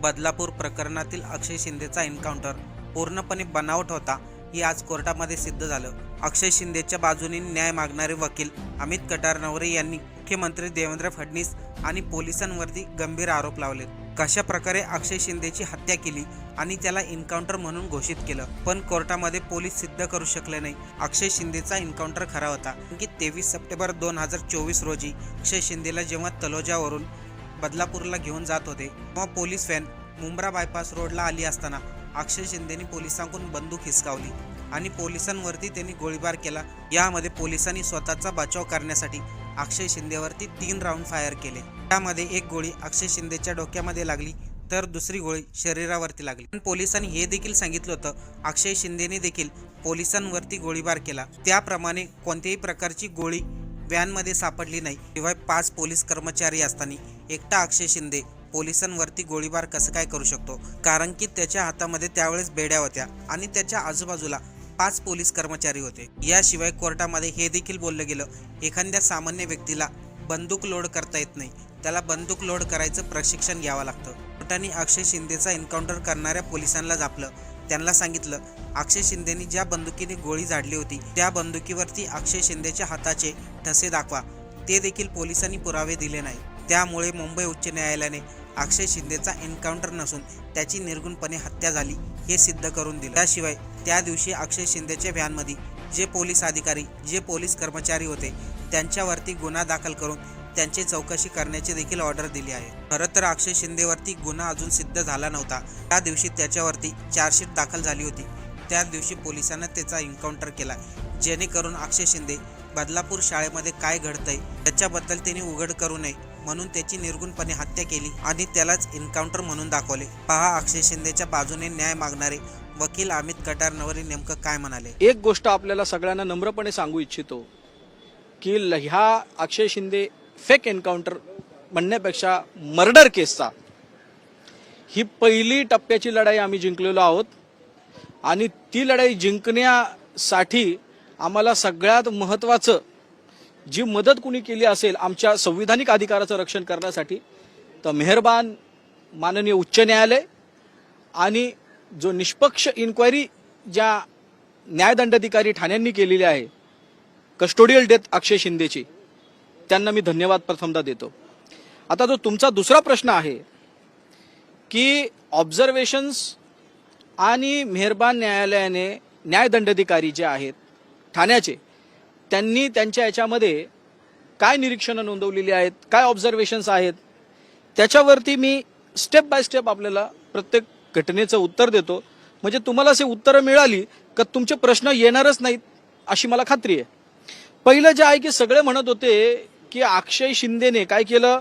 बदलापूर प्रकरणातील अक्षय शिंदेचा एन्काउंटर. पूर्णपणे बनावट होता हे आज कोर्टामध्ये सिद्ध झालं. अक्षय शिंदेच्या बाजूने न्याय मागणारे वकील अमित कटारनवरे यांनी मुख्यमंत्री देवेंद्र फडणवीस आणि पोलिसांवरती गंभीर आरोप लावले. कशा प्रकारे अक्षय शिंदेची हत्या केली आणि त्याला एन्काउंटर म्हणून घोषित केलं पण कोर्टामध्ये पोलीस सिद्ध करू शकले नाही. अक्षय शिंदेचा एन्काउंटर खरा होता. की तेवीस सप्टेंबर दोन हजार चोवीस रोजी अक्षय शिंदेला जेव्हा तलोजावरून बदलापूरला घेऊन जात होते. तेव्हा पोलीस व्हॅन मुंब्रा बायपास रोडला आली असताना अक्षय शिंदेनी पोलिसांकडून बंदूक हिसकावली आणि पोलिसांवरती त्यांनी गोळीबार केला. यामध्ये पोलिसांनी स्वतःचा बचाव करण्यासाठी अक्षय शिंदेवरती तीन राऊंड फायर केले. त्यामध्ये एक गोळी अक्षय शिंदेच्या डोक्यामध्ये लागली तर दुसरी गोळी शरीरावरती लागली. पण पोलिसांनी हे देखील सांगितलं होतं. अक्षय शिंदेने देखील पोलिसांवरती गोळीबार केला. त्याप्रमाणे कोणत्याही प्रकारची गोळी व्हॅनमध्ये सापडली नाही. शिवाय पाच पोलीस कर्मचारी असताना एकटा अक्षय शिंदे पोलिसांवरती गोळीबार कसं काय करू शकतो? कारण की त्याच्या हातामध्ये त्यावेळेस बेड्या होत्या आणि त्याच्या आजूबाजूला पाच पोलीस कर्मचारी होते. याशिवाय कोर्टामध्ये हे देखील बोललं गेलं एखाद्या सामान्य व्यक्तीला बंदूक लोड करता येत नाही. त्याला बंदूक लोड करायचं प्रशिक्षण घ्यावं लागतं. कोर्टाने अक्षय शिंदेचा एन्काउंटर करणाऱ्या पोलिसांना जापलं. त्यांना सांगितलं अक्षय शिंदेनी ज्या बंदुकीने गोळी झाडली होती त्या बंदुकीवरती अक्षय शिंदेच्या हाताचे ठसे दाखवा. ते देखील पोलिसांनी पुरावे दिले नाही त्यामुळे मुंबई उच्च न्यायालयाने अक्षय शिंदेचा एन्काउंटर नसून त्याची निर्गुणपणे हत्या झाली हे सिद्ध करून दिलं. त्याशिवाय त्या दिवशी अक्षय शिंदेच्या व्हॅनमध्ये जे पोलीस अधिकारी जे पोलीस कर्मचारी होते त्यांच्यावरती गुन्हा दाखल करून त्यांची चौकशी करण्याची देखील ऑर्डर दिली आहे. खरं तर अक्षय शिंदेवरती गुन्हा अजून सिद्ध झाला नव्हता. त्या दिवशी त्याच्यावरती चार्जशीट दाखल झाली होती. त्या दिवशी पोलिसांना त्याचा एन्काउंटर केला. जेणेकरून अक्षय शिंदे बदलापूर शाळेमध्ये काय घडतंय त्याच्याबद्दल त्याने उघड करू नये म्हणून त्याची निर्गुणपणे हत्या केली आणि त्यालाच एन्काउंटर म्हणून दाखवले. पहा अक्षय शिंदेच्या बाजूने न्याय मागणारे वकील अमित कटारनवरे नेमकं काय म्हणाले? एक गोष्ट आपल्याला सगळ्यांना नम्रपणे सांगू इच्छितो की ल- ह्या अक्षय शिंदे फेक एन्काउंटर म्हणण्यापेक्षा मर्डर केसचा. ही पहिली टप्प्याची लढाई आम्ही जिंकलेलो आहोत. आणि ती लढाई जिंकण्यासाठी आम्हाला सगळ्यात महत्त्वाचं जी मदत कुणी केली असेल आमच्या संविधानिक अधिकाराचं रक्षण करण्यासाठी तर मेहरबान माननीय उच्च न्यायालय आणि जो निष्पक्ष इन्क्वायरी ज्या न्यायदंडाधिकारी ठाण्यांनी केलेली आहे कस्टोडियल डेथ अक्षय शिंदेची त्यांना मी धन्यवाद प्रथमदा देतो. आता जो तुमचा दुसरा प्रश्न आहे की ऑब्झर्वेशन्स आणि मेहरबान न्यायालयाने न्यायदंडाधिकारी जे आहेत ठाण्याचे त्यांनी त्यांच्या याच्यामध्ये काय निरीक्षणं नोंदवलेली आहेत काय ऑब्झर्वेशन्स आहेत त्याच्यावरती मी स्टेप बाय स्टेप आपल्याला प्रत्येक घटनेचं उत्तर देतो. म्हणजे तुम्हाला असे उत्तरं मिळाली का तुमचे प्रश्न येणारच नाहीत अशी मला खात्री आहे. पहिलं जे आहे की सगळे म्हणत होते की अक्षय शिंदेने काय केलं?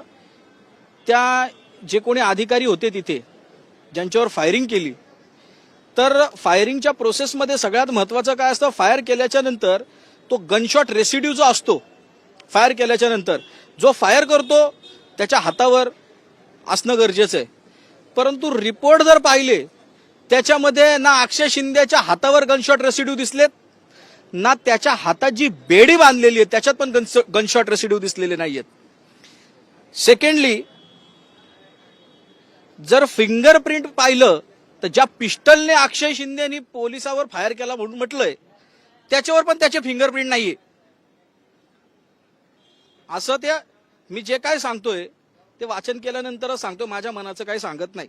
त्या जे कोणी अधिकारी होते तिथे ज्यांच्यावर फायरिंग केली. तर फायरिंगच्या प्रोसेसमध्ये सगळ्यात महत्वाचं काय असतं? फायर केल्याच्यानंतर तो गनशॉट रेसिड्यू जो असतो फायर केल्याच्यानंतर जो फायर करतो त्याच्या हातावर असणं गरजेचं आहे. परंतु रिपोर्ट जर पाहिले त्याच्यामध्ये ना अक्षय शिंदेच्या हातावर गनशॉट रेसिड्यू दिसलेत ना त्याच्या हातात जी बेडी बांधलेली आहे त्याच्यात पण गनशॉट रेसिड्यू दिसलेले नाहीयेत. सेकंडली जर फिंगरप्रिंट पाहिलं तर ज्या पिस्टलने अक्षय शिंदेनी पोलिसावर फायर केला म्हणून म्हटलंय त्याच्यावर पण त्याचे फिंगरप्रिंट नाहीये. असं त्या मी जे काय सांगतोय ते वाचन केल्यानंतरच सांगतो माझ्या मनाचं काही सांगत नाही.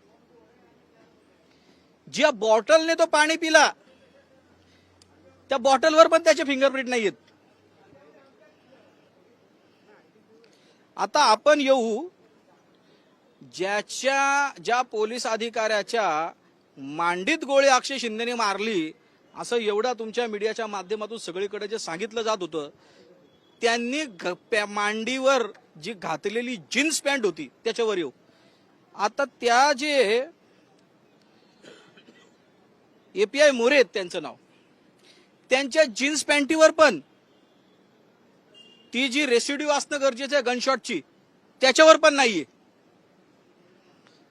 ज्या बॉटलने तो पाणी पिला त्या बॉटलवर पण त्याचे फिंगरप्रिंट नाहीयेत. आता आपण येऊ ज्याच्या ज्या पोलीस अधिकाऱ्याच्या मांडीत गोळी अक्षय शिंदेने मारली असं एवढा तुमच्या मीडियाच्या माध्यमातून सगळीकडे जे सांगितलं जात होतं त्यांनी मांडीवर जी घातलेली जीन्स पॅन्ट होती त्याच्यावर येऊ. आता त्या जे एपीआय मोरे आहेत त्यांचं नाव त्यांच्या जीन्स पॅन्टीवर पण. ती जी रेसिड्यू असणं गरजेचं आहे गनशॉटची त्याच्यावर पण नाहीये.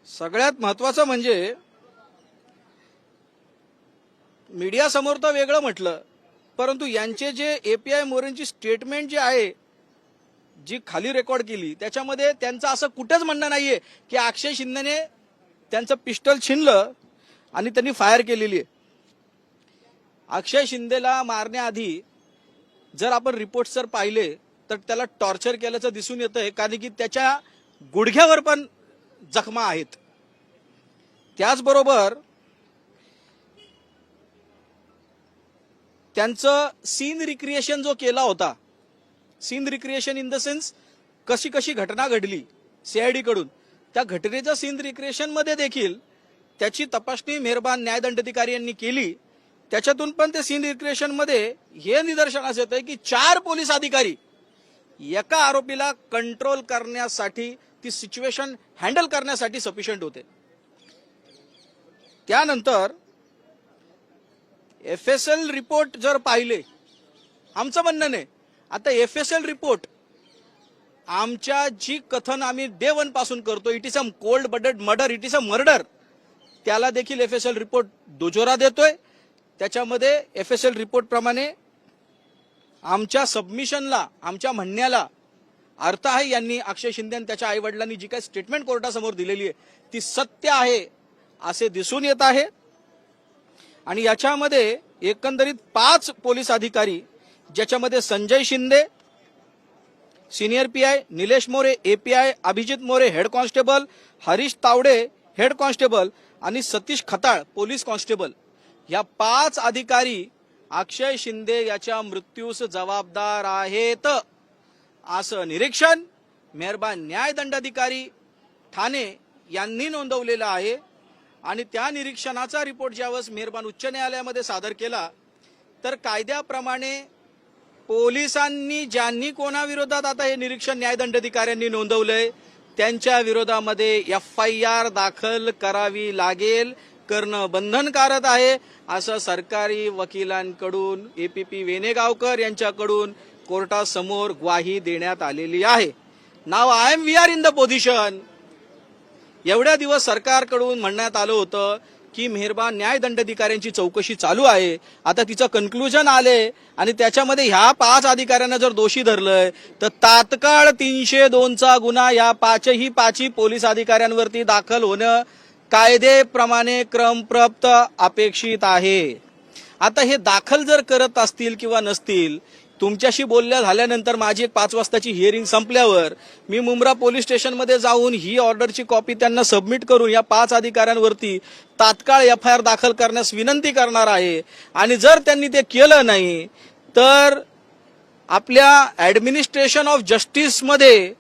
सगळ्यात महत्वाचं म्हणजे मीडिया समोर तर वेगळं म्हटलं परंतु यांचे जे एपीआय मोरेंची स्टेटमेंट जी आहे जी खाली रेकॉर्ड केली त्याच्यामध्ये त्यांचं असं कुठेच म्हणणं नाहीये की अक्षय शिंदेने त्यांचं पिस्टल छिनलं आणि त्यांनी फायर केलेली आहे. अक्षय शिंदेला मारण्याआधी जर आपण रिपोर्ट जर पाहिले तर त्याला टॉर्चर केल्याचं दिसून येतंय कारण की त्याच्या गुडघ्यावर पण जखमा आहेत. त्याचबरोबर त्यांचं सीन रिक्रिएशन जो केला होता scene recreation in the sense कशी कशी घटना घडली सीआयडी कडून त्या घटनेच्या सीन रिक्रिएशनमध्ये देखील त्याची तपासणी मेहरबान न्यायदंडाधिकारी यांनी केली. त्याच्यातून पण ते सीन रिक्रिएशनमध्ये हे निदर्शनास येत आहे की चार पोलीस अधिकारी एका आरोपीला कंट्रोल करण्यासाठी ती सिच्युएशन हँडल करण्यासाठी सफिशियंट होते. त्यानंतर एफ एस एल रिपोर्ट जर पाहिले आमचं म्हणणं नाही. आता एफ एस एल रिपोर्ट आमच्या जी कथन आम्ही डे वनपासून करतो it is a cold blooded murder it is a murder त्याला देखील एफ एस एल रिपोर्ट दुजोरा देतोय. त्याच्यामध्ये एफ एस एल रिपोर्टप्रमाणे आमच्या सबमिशनला आमच्या म्हणण्याला अर्थ आहे यांनी अक्षय शिंदे आणि त्याच्या आईवडिलांनी जी काही स्टेटमेंट कोर्टासमोर दिलेली आहे ती सत्य आहे असे दिसून येत आहे. आणि याच्यामध्ये एकंदरीत पाच पोलीस अधिकारी ज्याच्यामध्ये Sanjay Shinde senior P I Nilesh More API Abhijit More head constable Harish Tawde head constable आणि सतीश खताळ पोलीस कॉन्स्टेबल. या पाच अधिकारी अक्षय शिंदे याच्या मृत्यूस जबाबदार आहेत. असं निरीक्षण मेहरबान न्यायदंडाधिकारी ठाणे यांनी नोंदवलेलं आहे. आणि त्या निरीक्षणाचा रिपोर्ट ज्यावेळेस मेहरबान उच्च न्यायालयामध्ये सादर केला तर कायद्याप्रमाणे पोलिसांनी ज्यांनी कोणाविरोधात आता हे निरीक्षण न्यायदंडाधिकाऱ्यांनी नोंदवलंय त्यांच्या विरोधामध्ये एफ आय आर दाखल करावी लागेल. करणं बंधनकारक आहे असं सरकारी वकिलांकडून ए पी पी वेनेगावकर यांच्याकडून कोर्टासमोर ग्वाही देण्यात आलेली आहे. नाव I am we are in the position एवढ्या दिवस सरकारकडून म्हणण्यात आलं होतं की मेहरबान न्यायदंडाधिकाऱ्यांची चौकशी चालू आहे. आता तिचं कन्क्लुजन आले आणि त्याच्यामध्ये ह्या पाच अधिकाऱ्यांना जर दोषी धरलंय तर तात्काळ तीनशे दोनचा गुन्हा या पाचही पाचही पोलीस अधिकाऱ्यांवरती दाखल होणं कायदेप्रमाणे क्रमप्राप्त अपेक्षित आहे. आता हे दाखल जर करत असतील किंवा नसतील तुमच्याशी बोलल्या झाल्यानंतर माझी एक पाच वाजताची हिअरिंग संपल्यावर मी मुंब्रा पोलीस स्टेशनमध्ये जाऊन ही ऑर्डरची कॉपी त्यांना सबमिट करून या पाच अधिकाऱ्यांवरती तात्काळ एफ आय आर दाखल करण्यास विनंती करणार आहे. आणि जर त्यांनी ते केलं नाही तर आपल्या ॲडमिनिस्ट्रेशन ऑफ जस्टिसमध्ये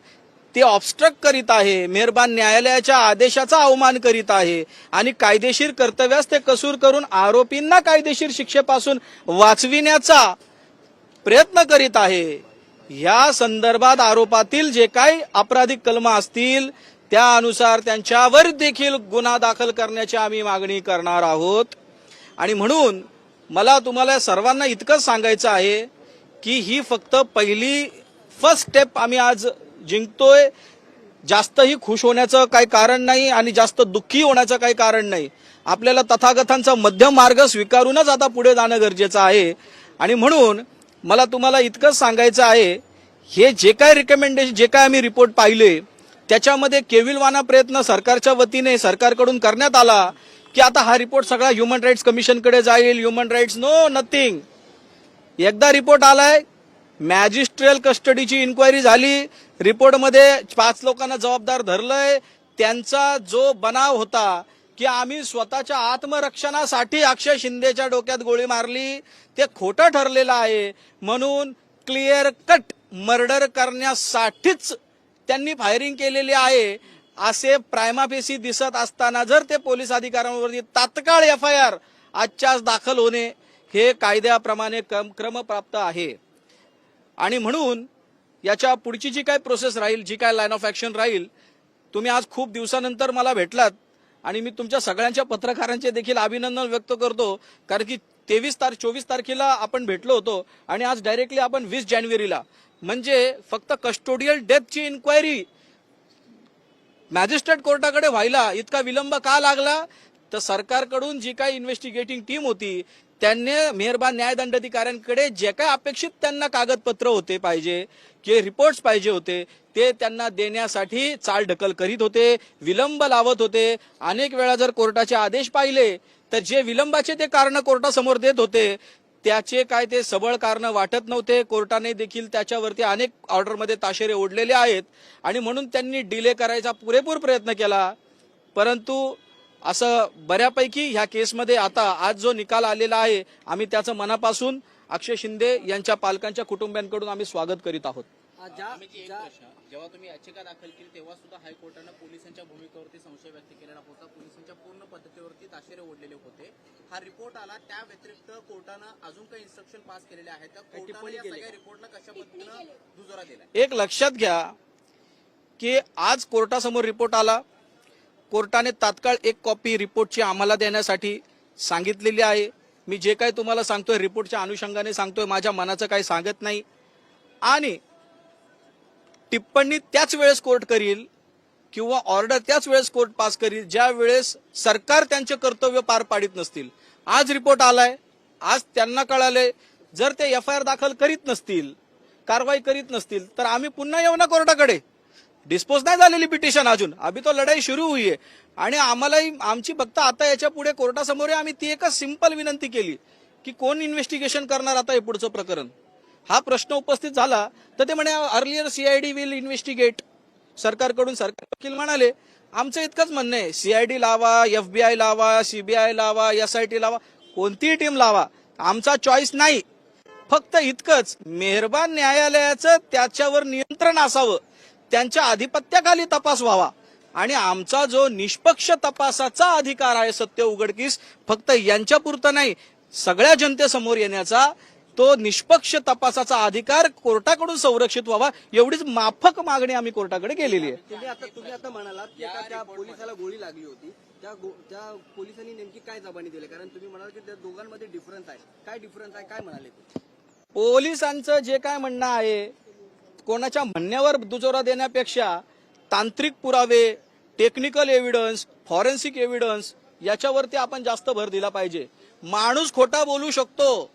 ते ऑबस्ट्रक्ट करीत आहे. मेहरबान न्यायालयाच्या आदेशाचा अवमान करीत आहे. आणि कायदेशीर कर्तव्यास ते कसूर करून आरोपींना कायदेशीर शिक्षेपासून वाचविण्याचा प्रयत्न करीत आहे. या संदर्भात आरोपातील जे काही आपराधिक कलम असतील त्यानुसार त्यांच्यावर देखील गुन्हा दाखल करण्याची आम्ही मागणी करणार आहोत. आणि म्हणून मला तुम्हाला सर्वांना इतकंच सांगायचं आहे की ही फक्त पहिली फर्स्ट स्टेप आम्ही आज जिंकतोय जास्तही खुश होण्याचं काही कारण नाही आणि जास्त दुःखी होण्याचं काही कारण नाही. आपल्याला तथागतांचा मध्यम मार्ग स्वीकारूनच आता पुढे जाणं गरजेचं आहे. आणि म्हणून मला तुम्हाला इतकंच सांगायचं आहे हे जे काय रिकमेंडेशन जे काय आम्ही रिपोर्ट पाहिले त्याच्यामध्ये केविलवाना प्रयत्न सरकारच्या वतीने सरकारकडून करण्यात आला की आता हा रिपोर्ट सगळा ह्युमन राईट्स कमिशनकडे जाईल. ह्युमन राईट्स नो नथिंग एकदा रिपोर्ट आलाय मॅजिस्ट्रियल कस्टडीची इन्क्वायरी झाली रिपोर्टमध्ये पाच लोकांना जबाबदार धरलंय. त्यांचा जो बनाव होता की आम्ही स्वतःच्या आत्मरक्षणासाठी अक्षय शिंदेच्या डोक्यात गोळी मारली ते खोटं ठरलेलं आहे. म्हणून क्लिअर कट मर्डर करण्यासाठीच त्यांनी फायरिंग केलेली आहे. असे प्रायमाफेसी दिसत असताना जर ते पोलीस अधिकाऱ्यांवरती तात्काळ एफ आय आर आजच्याच दाखल होणे हे कायद्याप्रमाणे क्रम क्रमप्राप्त आहे. आणि म्हणून याच्या पुढची जी काय प्रोसेस राहील जी काय लाईन ऑफ ॲक्शन राहील तुम्ही आज खूप दिवसानंतर मला भेटलात आणि मी तुमच्या सगळ्यांच्या पत्रकारांचे देखील अभिनंदन व्यक्त करतो. कारण की तेवीस तार चोवीस तारखेला आपण भेटलो होतो आणि आज डायरेक्टली आपण वीस जानेवारीला. म्हणजे फक्त कस्टोडियल डेथची इन्क्वायरी मॅजिस्ट्रेट कोर्टाकडे व्हायला इतका विलंब का लागला? तर सरकारकडून जी काही इन्व्हेस्टिगेटिंग टीम होती त्यांनी मेहरबान न्यायदंडाधिकाऱ्यांकडे जे काय अपेक्षित त्यांना कागदपत्र होते पाहिजे जे रिपोर्ट्स पाहिजे होते ते त्यांना देण्यासाठी चालढकल करीत होते विलंब लावत होते. अनेक वेळा जर कोर्टाचे आदेश पाहिले तर जे विलंबाचे ते कारण कोर्टासमोर देत होते त्याचे काय ते सबळ कारण वाटत नव्हते. कोर्टाने देखील त्याच्यावरती अनेक ऑर्डरमध्ये ताशेरे ओढलेले आहेत. आणि म्हणून त्यांनी डिले करायचा पुरेपूर प्रयत्न केला. परंतु असं बऱ्यापैकी ह्या केसमध्ये आता आज जो निकाल आलेला आहे आम्ही त्याचं मनापासून अक्षय शिंदे यांच्या पालकांच्या कुटुंबियांकडून आम्ही स्वागत करीत आहोत. जेव्हा तुम्ही याचिका दाखल केली तेव्हा सुद्धा हायकोर्टानं पोलिसांच्या भूमिकेवरती संशय व्यक्त केलेला होता पोलिसांच्या पूर्ण पद्धतीवरती ताशेरे ओढलेले होते. हा रिपोर्ट आला त्या व्यतिरिक्त कोर्टानं अजून काही इन्स्ट्रक्शन पास केलेले आहेत. त्या कोर्टाने रिपोर्टला कशा पद्धतीनं दुजोरा दिलाय? एक लक्षात घ्या की आज कोर्टासमोर रिपोर्ट आला. कोर्टाने तात्काळ एक कॉपी रिपोर्टची आम्हाला देण्यासाठी सांगितलेली आहे. मी जे काही तुम्हाला सांगतोय रिपोर्टच्या अनुषंगाने सांगतोय माझ्या मनाचं काही सांगत नाही. आणि टिप्पणी त्याच वेळेस कोर्ट करील किंवा ऑर्डर त्याच वेळेस कोर्ट पास करील ज्या वेळेस सरकार त्यांचे कर्तव्य पार पाडित नसतील. आज रिपोर्ट आलाय आज त्यांना कळालंय जर ते एफ आय आर दाखल करीत नसतील कारवाई करीत नसतील तर आम्ही पुन्हा येऊ ना कोर्टाकडे? डिस्पोज नाही झालेली पिटिशन अजून. अभि तो लढाई सुरू हुई आहे. आणि आम्हालाही आमची फक्त आता याच्यापुढे कोर्टासमोर आहे, आम्ही ती एकच सिंपल विनंती केली की कोण इन्व्हेस्टिगेशन करणार आता हे पुढचं प्रकरण? हा प्रश्न उपस्थित झाला तर ते म्हणे अर्लियर सीआयडी विल इन्व्हेस्टिगेट सरकारकडून सरकार वकील म्हणाले आमचं इतकंच म्हणणं आहे. सीआयडी लावा एफबीआय लावा सीबीआय लावा एसआयटी लावा कोणतीही टीम लावा. आमचा चॉईस नाही. फक्त इतकंच. मेहरबान न्यायालयाचं त्याच्यावर नियंत्रण असावं. त्यांच्या आधिपत्याखाली तपास व्हावा. आणि आमचा जो निष्पक्ष तपासाचा अधिकार आहे सत्य उघडकीस फक्त यांच्यापुरतं नाही सगळ्या जनतेसमोर येण्याचा तो निष्पक्ष तपासाचा अधिकार कोर्टाकडून संरक्षित व्हावा एवढीच माफक मागणी आम्ही कोर्टाकडे केलेली आहे. तुम्ही आता तुम्ही आता म्हणालात की एका त्या पोलिसाला गोळी लागली होती. त्या त्या पोलिसांनी नेमकी काय जबानी दिली? कारण तुम्ही म्हणाल की त्या दोघांमध्ये डिफरन्स आहे. काय डिफरन्स आहे? काय म्हणाले पोलिसांचं जे काय म्हणणं आहे कोणाच्या म्हणण्यावर दुजोरा देण्यापेक्षा तांत्रिक पुरावे टेक्निकल एव्हिडन्स फॉरेन्सिक एव्हिडन्स याच्यावरती आपण जास्त भर दिला पाहिजे. माणूस खोटा बोलू शकतो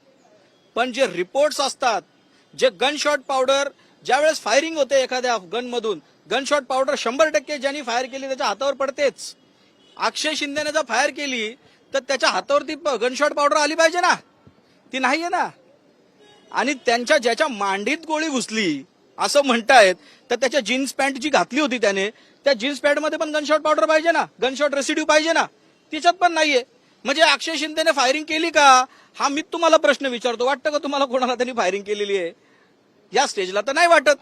पण जे रिपोर्ट्स असतात जे गनशॉट पावडर ज्यावेळेस फायरिंग होते एखाद्या गनमधून गनशॉट पावडर शंभर टक्के ज्यांनी फायर केली त्याच्या हातावर पडतेच. अक्षय शिंदेने जर फायर केली तर त्याच्या हातावरती गनशॉट पावडर आली पाहिजे ना? ती नाही आहे ना? आणि त्यांच्या ज्याच्या मांडीत गोळी घुसली असं म्हणतायत तर त्याच्या जीन्स पॅन्ट जी घातली होती त्याने त्या जीन्स पॅन्टमध्ये पण गनशॉट पावडर पाहिजे ना? गनशॉट रेसिड्यू पाहिजे ना? तिच्यात पण नाहीये. म्हणजे अक्षय शिंदेने फायरिंग केली का? हा मी तुम्हाला प्रश्न विचारतो. वाटतं का तुम्हाला कोणाला त्यांनी फायरिंग केलेली आहे? या स्टेजला तर नाही वाटत.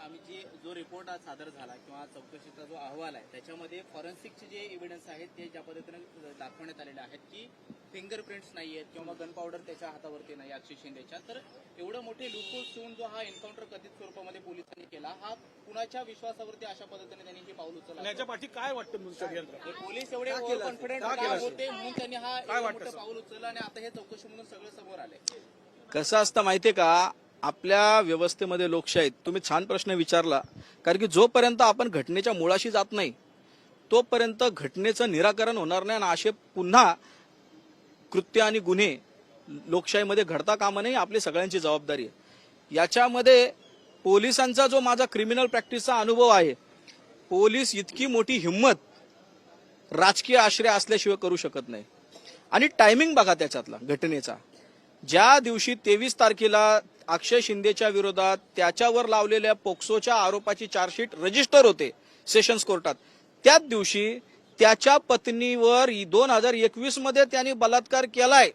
जो रिपोर्ट आज सादर झाला किंवा चौकशीचा जो अहवाल आहे त्याच्यामध्ये फॉरेन्सिकचे जे एव्हिडन्स आहेत ते ज्या पद्धतीने दाखवण्यात आलेले आहेत की फिंगरप्रिंट्स नाही आहेत किंवा गन पावडर त्याच्या हातावरती नाही अक्षय शिंदेच्या. तर एवढं मोठे लुकहोल ठेवून जो हा एन्काउंटर कथित स्वरूपामध्ये पोलिसांनी केला हा कुणाच्या विश्वासावरती अशा पद्धतीने त्यांनी हे पाऊल उचललं? याच्या पाठी काय वाटतं षडयंत्र हे पोलीस एवढे ओव्हर कॉन्फिडंट होते म्हणून त्यांनी हा मोठं पाऊल उचललं आणि आता हे चौकशी म्हणून सगळं समोर आलंय. कसं असतं माहितीये का? आपल्या व्यवस्थेमध्ये लोकशाहीत तुम्ही छान प्रश्न विचारला कारण की जोपर्यंत आपण घटनेच्या मुळाशी जात नाही तोपर्यंत घटनेचं निराकरण होणार नाही आणि असे पुन्हा कृत्य आणि गुन्हे लोकशाहीमध्ये घडता कामा नाही आपली सगळ्यांची जबाबदारी आहे. याच्यामध्ये पोलिसांचा जो माझा क्रिमिनल प्रॅक्टिसचा अनुभव आहे पोलीस इतकी मोठी हिंमत राजकीय आश्रय असल्याशिवाय करू शकत नाही. आणि टायमिंग बघा त्याच्यातला घटनेचा. ज्या दिवशी तेवीस तारखेला अक्षय शिंदेच्या विरोधात त्याच्यावर लावलेल्या पोक्सोच्या आरोपाची चार्जशीट रजिस्टर होते सेशन्स कोर्टात त्याच दिवशी त्याच्या पत्नीवर दोन हजार एकवीसमध्ये त्यांनी बलात्कार केलाय.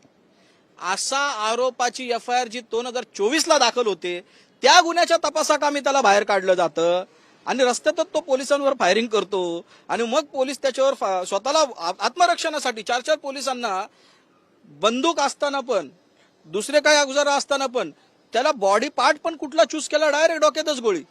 असा आरोपाची एफ आय आर जी दोन हजार चोवीस ला दाखल होते त्या गुन्ह्याच्या तपासाकामी त्याला बाहेर काढलं जातं आणि रस्त्यातच तो पोलिसांवर फायरिंग करतो आणि मग पोलीस त्याच्यावर फा- स्वतःला आ- आत्मरक्षणासाठी चार चार पोलिसांना बंदूक असताना पण दुसरे काही अवजार असताना पण त्याला बॉडी पार्ट पण कुठला चूज केला? डायरेक्ट डोक्यातच गोळी.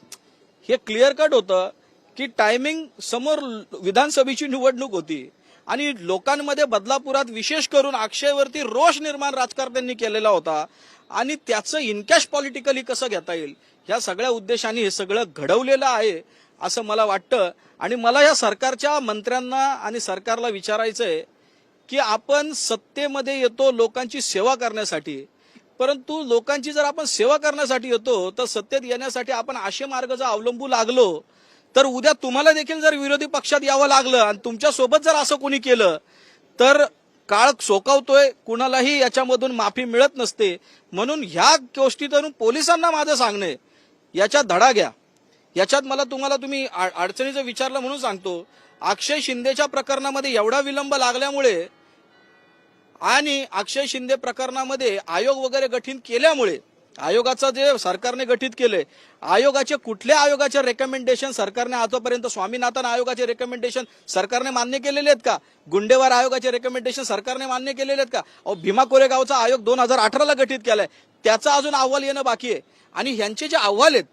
हे क्लिअर कट होतं. की टायमिंग समोर विधानसभेची निवडणूक होती. आणि लोकांमध्ये बदलापुरात विशेष करून अक्षयवरती रोष निर्माण राजकारण्यांनी केलेला होता. आणि त्याचं इनकॅश पॉलिटिकली कसं घेता येईल? ह्या सगळ्या उद्देशाने हे सगळं घडवलेलं आहे असं मला वाटतं. आणि मला या सरकारच्या मंत्र्यांना आणि सरकारला विचारायचं आहे की आपण सत्तेमध्ये येतो लोकांची सेवा करण्यासाठी. परंतु लोकांची जर आपण सेवा करण्यासाठी येतो तर सत्तेत येण्यासाठी आपण असे मार्ग जर अवलंबू लागलो तर उद्या तुम्हाला देखील जर विरोधी पक्षात यावं लागलं आणि तुमच्यासोबत जर असं कोणी केलं तर काळ सोकावतोय कुणालाही याच्यामधून माफी मिळत नसते. म्हणून ह्या गोष्टीतून पोलिसांना माझं सांगणे याच्यात धडा घ्या. याच्यात मला तुम्हाला तुम्ही आ- अडचणीचं विचारलं म्हणून सांगतो. अक्षय शिंदेच्या प्रकरणामध्ये एवढा विलंब लागल्यामुळे आणि अक्षय शिंदे प्रकरणामध्ये आयोग वगैरे गठीत केल्यामुळे आयोगाचं जे सरकारने गठीत केलंय आयोगाचे कुठल्या आयोगाचे रेकमेंडेशन सरकारने आतापर्यंत स्वामीनाथन आयोगाचे रेकमेंडेशन सरकारने मान्य केलेले आहेत का? गुंडेवार आयोगाचे रेकमेंडेशन सरकारने मान्य केलेले आहेत का? अहो भीमा कोरेगावचा आयोग दोन हजार अठराला गठीत केलाय. त्याचा अजून अहवाल येणं बाकी आहे. आणि ह्यांचे जे अहवाल आहेत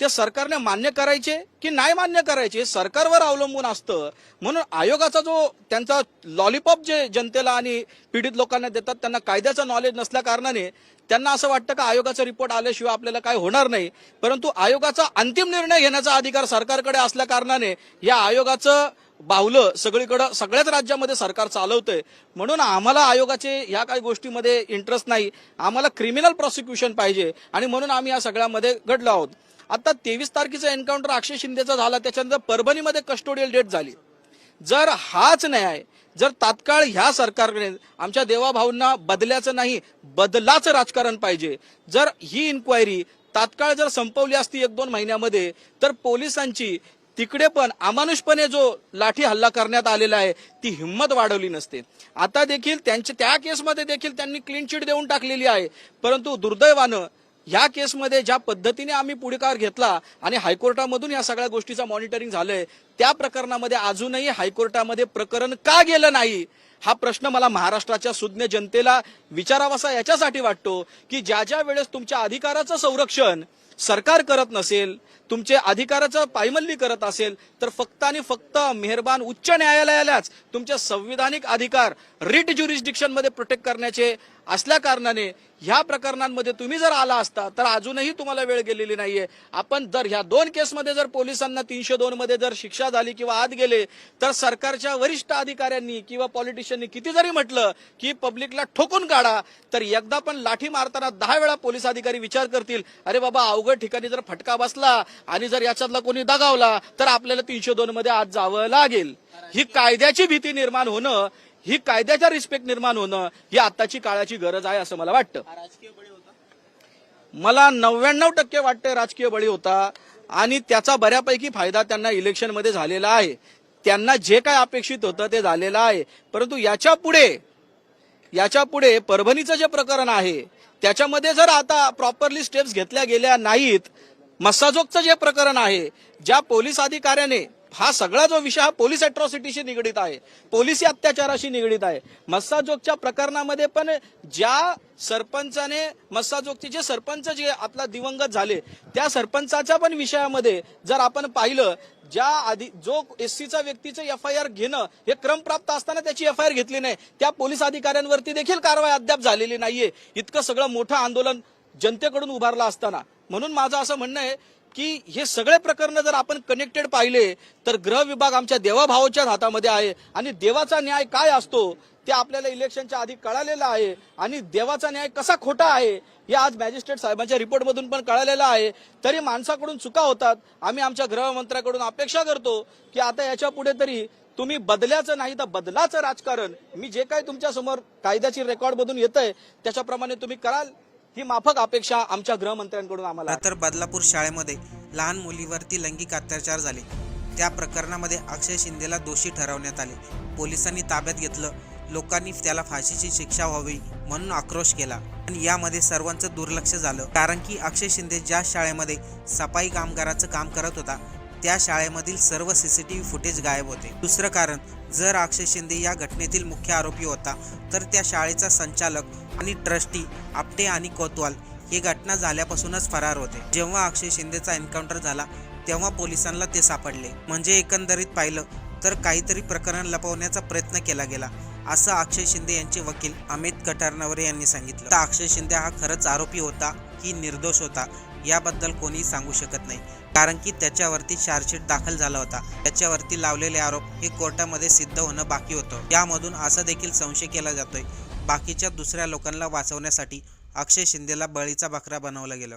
ते सरकारने मान्य करायचे की नाही मान्य करायचे सरकारवर अवलंबून असतं. म्हणून आयोगाचा जो त्यांचा लॉलीपॉप जे जनतेला आणि पीडित लोकांना देतात त्यांना कायद्याचं नॉलेज नसल्या कारणाने त्यांना असं वाटतं का आयोगाचा रिपोर्ट आल्याशिवाय आपल्याला काय होणार नाही? परंतु आयोगाचा अंतिम निर्णय घेण्याचा अधिकार सरकारकडे असल्या कारणाने या आयोगाचं बाहुलं सगळीकडं सगळ्याच राज्यामध्ये सरकार चालवतंय. म्हणून आम्हाला आयोगाचे ह्या काही गोष्टीमध्ये इंटरेस्ट नाही. आम्हाला क्रिमिनल प्रॉसिक्युशन पाहिजे आणि म्हणून आम्ही या सगळ्यामध्ये घडलो आहोत. आता तेवीस तारखेचा एन्काउंटर अक्षय शिंदेचा झाला त्याच्यानंतर परभणीमध्ये कस्टोडियल डेट झाली. जर हाच न्याय जर तात्काळ ह्या सरकारने आमच्या देवाभाऊंना बदल्याचं नाही बदलाचं राजकारण पाहिजे जर ही इन्क्वायरी तात्काळ जर संपवली असती एक दोन महिन्यामध्ये तर पोलिसांची तिकडे पण अमानुषपणे जो लाठी हल्ला करण्यात आलेला आहे ती हिंमत वाढवली नसते. आता देखील त्यांच्या त्या केसमध्ये देखील त्यांनी क्लीन चिट देऊन टाकलेली आहे. परंतु दुर्दैवानं या केसमध्ये ज्या पद्धतीने आम्ही पुढाकार घेतला आणि हायकोर्टामधून या सगळ्या गोष्टीचं मॉनिटरिंग झालंय त्या प्रकरणामध्ये अजूनही हायकोर्टामध्ये प्रकरण का गेलं नाही? हा प्रश्न मला महाराष्ट्राच्या सुज्ञ जनतेला विचारावासा याच्यासाठी वाटतो की ज्या ज्या वेळेस तुमच्या अधिकाराचं संरक्षण सरकार करत नसेल तुमचे अधिकाराचं पायमल्ली करत असेल तर फक्त आणि फक्त मेहरबान उच्च न्यायालयालाच तुमचे संविधानिक अधिकार रिट ज्युरिस्डिक्शनमध्ये प्रोटेक्ट करण्याचे असल्या कारणाने ह्या प्रकरणांमध्ये तुम्ही जर आला असता तर अजूनही तुम्हाला वेळ गेलेली नाहीये. आपण जर ह्या दोन केसमध्ये जर पोलिसांना तीनशे दोन मध्ये जर शिक्षा झाली किंवा आत गेले तर सरकारच्या वरिष्ठ अधिकाऱ्यांनी किंवा पॉलिटिशियननी किती जरी म्हटलं की पब्लिकला ठोकून काढा तर एकदा पण लाठी मारताना दहा वेळा पोलीस अधिकारी विचार करतील अरे बाबा अवघड ठिकाणी जर फटका बसला आणि जर याच्यातला कोणी दगावला तर आपल्याला तीनशे दोन मध्ये आत जावं लागेल. ही कायद्याची भीती निर्माण होणं ही कायद्याच्या रिस्पेक्ट निर्माण होणं ही आताची काळाची गरज आहे असं मला वाटतं. राजकीय बळी होता? मला नव्याण्णव टक्के वाटते राजकीय बळी होता आणि त्याचा बऱ्यापैकी फायदा त्यांना इलेक्शनमध्ये झालेला आहे. त्यांना जे काय अपेक्षित होतं ते झालेलं आहे. परंतु याच्यापुढे याच्यापुढे परभणीचं जे प्रकरण आहे त्याच्यामध्ये जर आता प्रॉपरली स्टेप्स घेतल्या गेल्या नाहीत मस्साजोगचं जे प्रकरण आहे ज्या पोलीस अधिकाऱ्याने हा सगळा जो विषय हा पोलीस अट्रॉसिटीशी निगडीत आहे. पोलिसी अत्याचाराशी निगडीत आहे. मस्साजोगच्या प्रकरणामध्ये पण ज्या सरपंचाने मस्साजोगचे जे सरपंच जे आपला दिवंगत झाले त्या सरपंचाच्या पण विषयामध्ये जर आपण पाहिलं ज्या आधी जो एससीचा व्यक्तीचं एफ आय आर घेणं हे क्रमप्राप्त असताना त्याची एफ आय आर घेतली नाही त्या पोलीस अधिकाऱ्यांवरती देखील कारवाई अद्याप झालेली नाहीये. इतकं सगळं मोठं आंदोलन जनतेकडून उभारलं असताना. म्हणून माझं असं म्हणणं आहे की हे सगळे प्रकरण जर आपण कनेक्टेड पाहिले तर गृह विभाग आमच्या देवाभावाच्या हातामध्ये आहे. आणि देवाचा न्याय काय असतो ते आपल्याला इलेक्शनच्या आधी कळालेलं आहे. आणि देवाचा न्याय कसा खोटा आहे हे आज मॅजिस्ट्रेट साहेबांच्या रिपोर्टमधून पण कळालेलं आहे. तरी माणसाकडून चुका होतात. आम्ही आमच्या गृहमंत्र्याकडून अपेक्षा करतो की आता याच्यापुढे तरी तुम्ही बदल्याचं नाही तर बदलाचं राजकारण. मी जे काही तुमच्यासमोर कायद्याची रेकॉर्ड मधून येत आहे त्याच्याप्रमाणे तुम्ही कराल. ही माफक अपेक्षा आमच्या गृहमंत्र्यांकडून आम्हाला तर बदलापूर शाळेमध्ये लहान मुलीवरती लैंगिक अत्याचार झाले. त्या प्रकरणामध्ये अक्षय शिंदेला दोषी ठरवण्यात आले. पोलिसांनी ताब्यात घेतलं. लोकांनी त्याला फाशीची शिक्षा व्हावी म्हणून आक्रोश केला. आणि यामध्ये सर्वांचं दुर्लक्ष झालं. कारण की अक्षय शिंदे ज्या शाळेमध्ये सफाई कामगाराचं काम करत होता त्या शाळेमधील सर्व सीसीटीव्ही फुटेज गायब होते. दुसरं कारण जर अक्षय शिंदे या घटनेतील मुख्य आरोपी होता तर त्या शाळेचा संचालक आणि ट्रस्टी आपटे आणि कोतवाल ही घटना झाल्यापासूनच फरार होते. जेव्हा अक्षय शिंदेचा एन्काउंटर झाला तेव्हा पोलिसांना ते सापडले. म्हणजे एकंदरीत पाहिलं तर काहीतरी प्रकरण लपवण्याचा प्रयत्न केला गेला असं अक्षय शिंदे यांचे वकील अमित कटारनवरे यांनी सांगितलं. तर अक्षय शिंदे हा खरंच आरोपी होता की निर्दोष होता याबद्दल कोणी सांगू शकत नाही. कारण की त्याच्यावरती चार्जशीट दाखल झाला होता. त्याच्यावरती लावलेले आरोप हे कोर्टामध्ये सिद्ध होणं बाकी होतं. यामधून असा देखील संशय केला जातोय. बाकीच्या दुसऱ्या लोकांना वाचवण्यासाठी अक्षय शिंदेला बळीचा बकरा बनवलं गेलं.